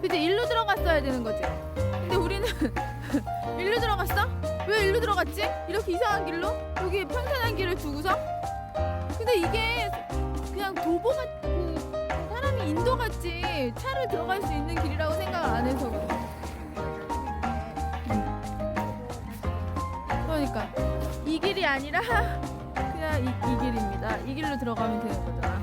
근데 일로 들어갔어야 되는 거지. 근데 우리는 일로 들어갔어? 왜 일로 들어갔지? 이렇게 이상한 길로? 여기 평탄한 길을 두고서? 근데 이게 그냥 도보 같고 사람이 인도 차를 들어갈 수 있는 길이라고 생각을 안 해서 그래. 그러니까 이 길이 아니라 그냥 이, 이 길입니다. 이 길로 들어가면 되는 거잖아.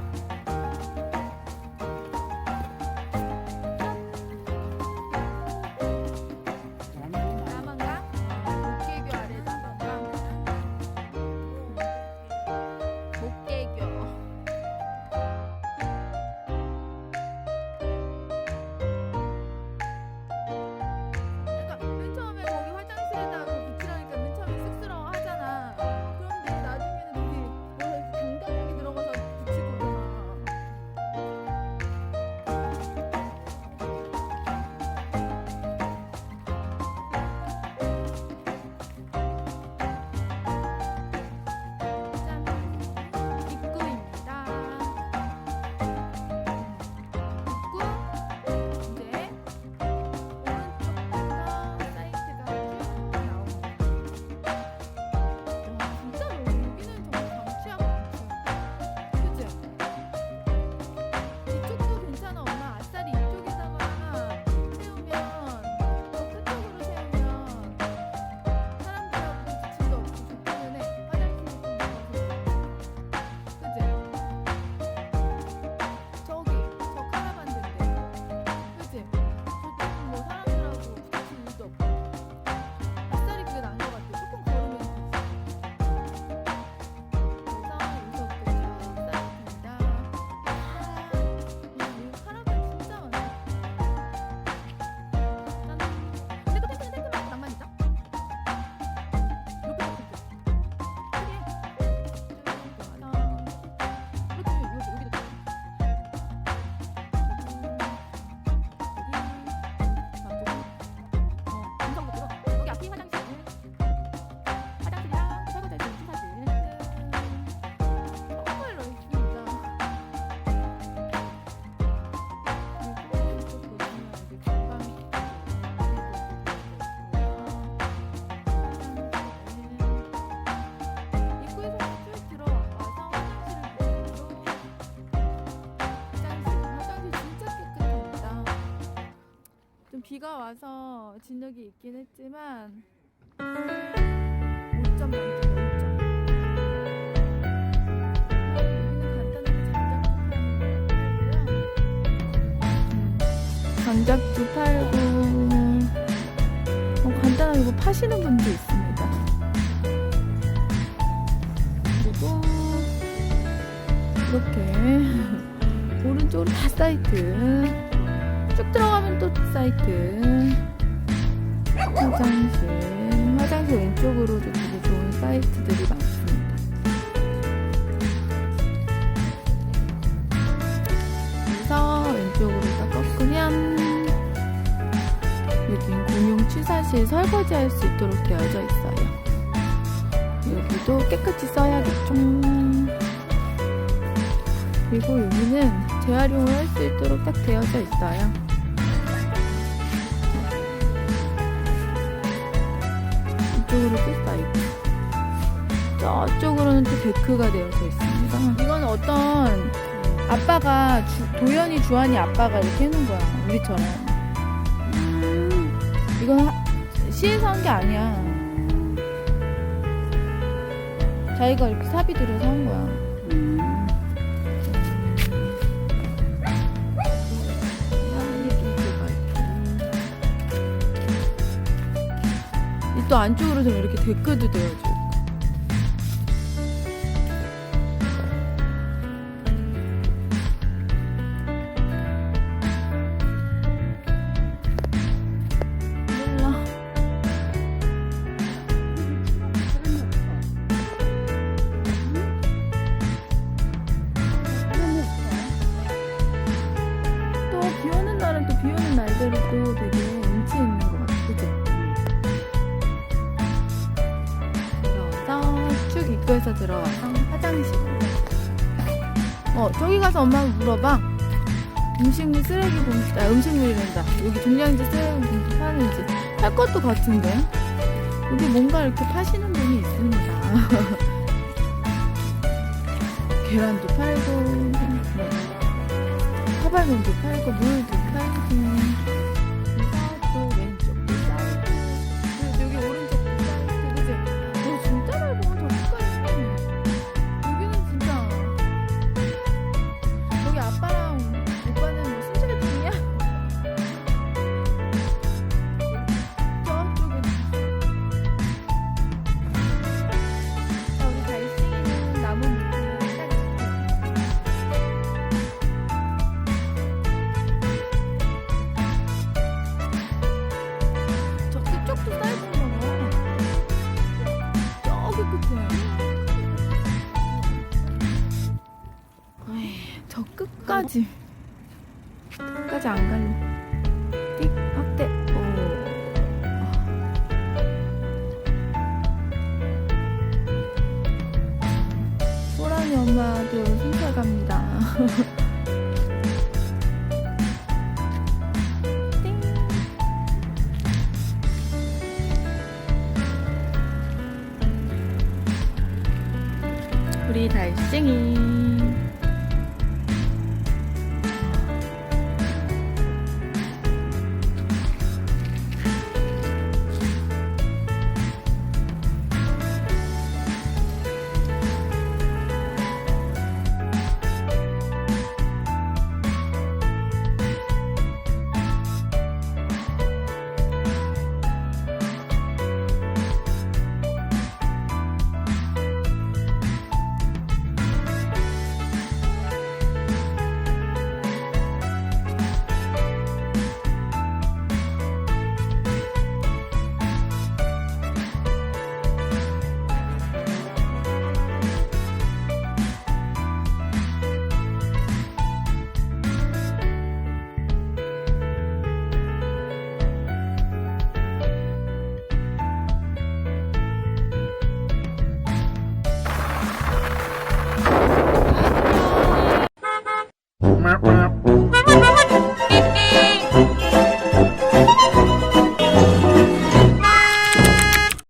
비가 와서 진흙이 있긴 했지만 5점 만점 5점. 장작도 팔고 어, 간단하게 뭐 파시는 분도 있습니다. 그리고 이렇게 오른쪽으로 다 사이트 쭉 들어가면 또 사이트 화장실 화장실 왼쪽으로도 되게 좋은 사이트들이 많습니다 그래서 왼쪽으로 딱 꺾으면 여기 공용 취사실 설거지 할 수 있도록 되어져 있어요 여기도 깨끗이 써야겠죠. 그리고 여기는 재활용을 할 수 있도록 딱 되어져 있어요. 이쪽으로 또 사이트. 저쪽으로는 또 데크가 되어져 있습니다. 이건 어떤 아빠가 주- 도연이 주한이 아빠가 이렇게 해놓은 거야. 우리처럼. 이건 하- 시에서 한 게 아니야. 자기가 이렇게 사비 들여서 한 거야. 안쪽으로 좀 이렇게 데크도 되어 복도에서 들어와서 화장실. 어 저기 가서 엄마가 물어봐. 음식물 쓰레기 봉투, 아 음식물이란다. 여기 종량제 쓰레기 봉투 파는지 할 것도 같은데. 여기 뭔가 이렇게 파시는 분이 있습니다. 계란도 팔고, 네. 사발면도 팔고, 물도 팔고. 끝까지. 끝까지 안 갈래. 띡, 확대. 오. 소란이 엄마도 순찰 갑니다. 띵. 우리 달팽이